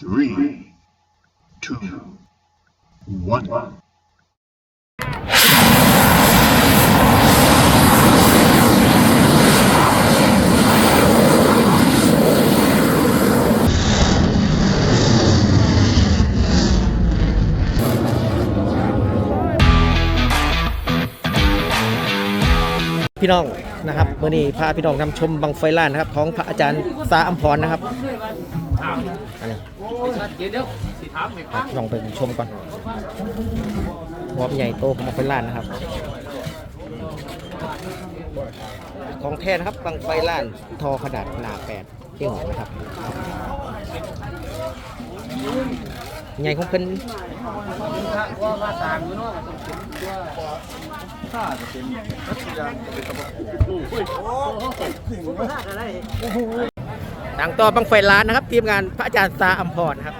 Three, two, one. พี่น้องนะครับเมื่อนี้พาพี่น้องนำชมบังไฟล้านนะครับ ของพระอาจารย์สาอัมพรนะครับ อันนี้ลองไปชมก่อนความใหญ่โตของไฟล้านนะครับ ของแท้นะครับบังไฟล้านทอขนาดหนาแปดเที่ยวนะครับใหญ่ของเพิ่นต่างต่อบังไฟล้านนะครับ ทีมงานพระอาจารย์สาอัมพรครับ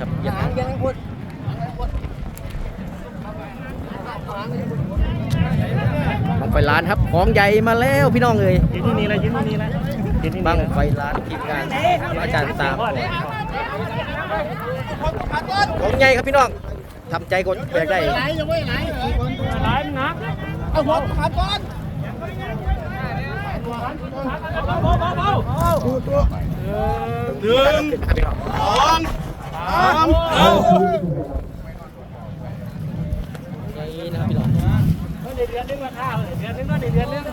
ครับอย่างนั้นบังไฟล้านครับ ของใหญ่มาแล้วพี่น้องเลยยืนที่นี่เลยยืนที่นี่เลยยืนที่บังไฟล้านทีมงานพระอาจารย์สาอัมพรของใหญ่ครับพี่น้องทำใจกดแบกได้ร้ายมันนัก เอาหัวขาก้อนหนึ่งสองสามเอานี่นะครับพี่น้องเดือนนึงมาข้าเดือนนึงก็เดือนนึง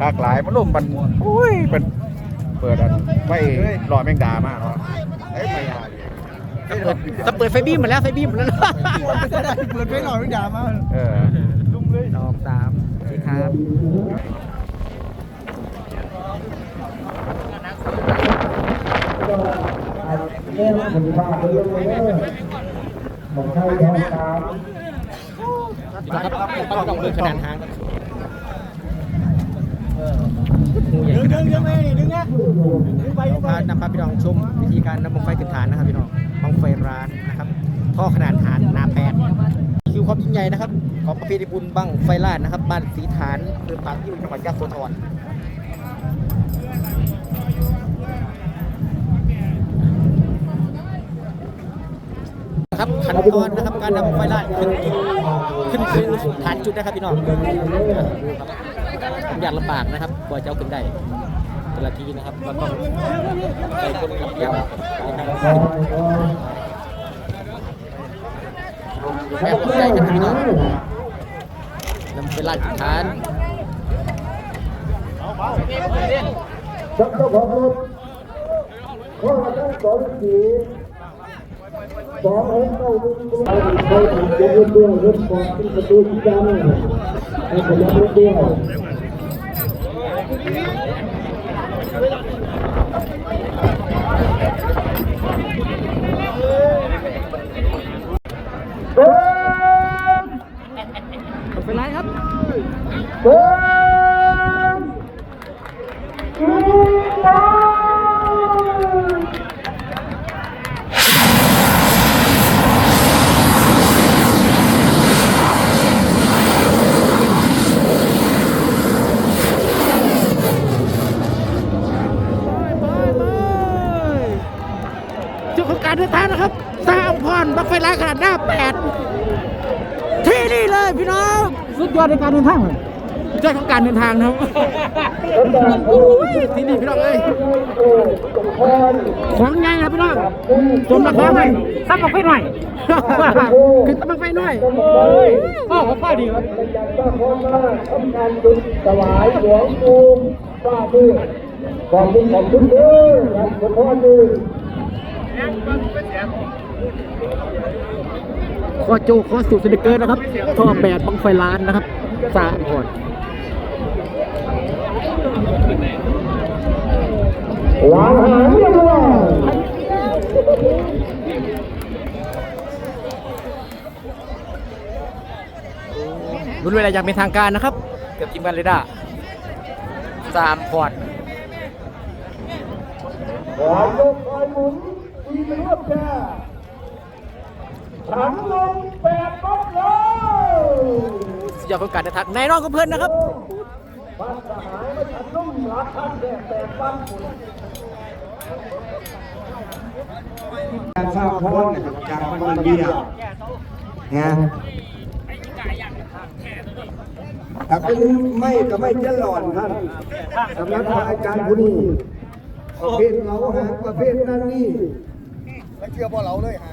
หลากหลายมันลุ่มมันอุ้ยเป็นเปิดอันไม่รอแมงดามากเนาะเอ้ยไม่ยาก ถ้าเปิดถ้าเปิดไฟบีมมาแล้วไฟบีมมาแล้วเปิดไม่รอแมงดามาเออดอกสามสี่ครับนะครับต้องต้องดูขนาดหางงูใหญ่ข นาดนี้พานำพาพี่น้องชมวิธีการนำบังไฟขึ้นฐานนะครับพี่น้องบังไฟร้านนะครับท่อขนาดฐานนาแปดคือความยิ่งใหญ่นะครับของประเพณีบุญบังไฟลาดนะครับบ้านสีฐานอำเภอปากยิ้วจังหวัดยะโสธรครับขั้นตอนนะครับการนำไฟลาดขึ้นขึ้นขึ้นฐานจุดนะครับพี่น้องอยากลำบากนะครับกว่าจะเอาขึ้นได้ แต่ละทีนะครับก็ต้องใจคนลำยาวนะครับแบบใจกันพี่น้องนำไปลาดฐานสักเจ้าของรถข้อทั้งสองสีสองเอ็นเข้าดูเอาเข้าถึงจะรถเดียวรถก่อนที่ประตูที่จำให้ขยับรถเดียวเบิ้ม ไปไล่ครับ เบิ้มอีสาน จุดของ การเดินทางนะครับสร้างพรบักไฟล้างขนาดหน้าแปดที่นี่เลยพี่น้องสุดยอดในการเดินทางเลยยอดของการเดินทางนะครับโอ้ยที่นี่พี่น้องเลยของใหญ่นะพี่น้องสมราคาไหมซักบักไฟหน่อยคือซักบักไฟหน่อยพ่อของพ่อดีครับจากป้าพรมาทำการจุดถวายหลวงปู่ป้ามือขอบคุณขอบคุณเด้อรับขอพรด้วย ขอโจขอสูตรสติกเกอร์นะครับท่อแปดบังไฟล้านนะครับสามพรวาหาเรื่อยรุ่นเวลาอย่างเป็นทางการนะครับ เกือบทีมกันเลยด้าสามพอร์ต วางลงคอยหมุนตีเป็นรอบแก่ถังลงแปดรอบเลยยอดของการเดินทางนายน้องกับเพื่อนนะครับการสร้างพรนะครับจากมันมันเดียวนะแต่เป็นไม่ก็ไม่เจริญท่านสำนักพระอาจารย์ผู้นี้ประเภทเหลาหางประเภทนั้นนี่ ไม่เชื่อบ่เหลาเลยฮะ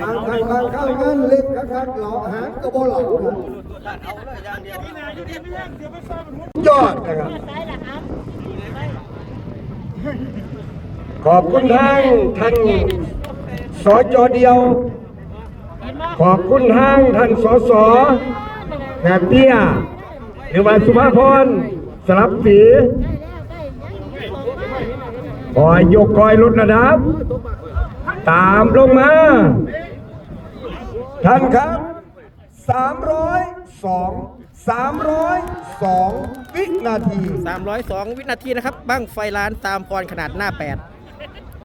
บางครั้งบางครั้งมันเล็กคักๆเหลาหางก็บ่เหลาครับยอดนะครับ ขอบคุณทางท่านสจเดียว ขอบคุณทางท่านสสแหบเตี้ยหรือว่าสุภาพรสลับสีคอยยกคอยลดระดับ ตามลงมา ท่านครับ 302 302 วินาที 302 วินาทีนะครับ บ้างไฟล้านตามพรขนาดหน้า 8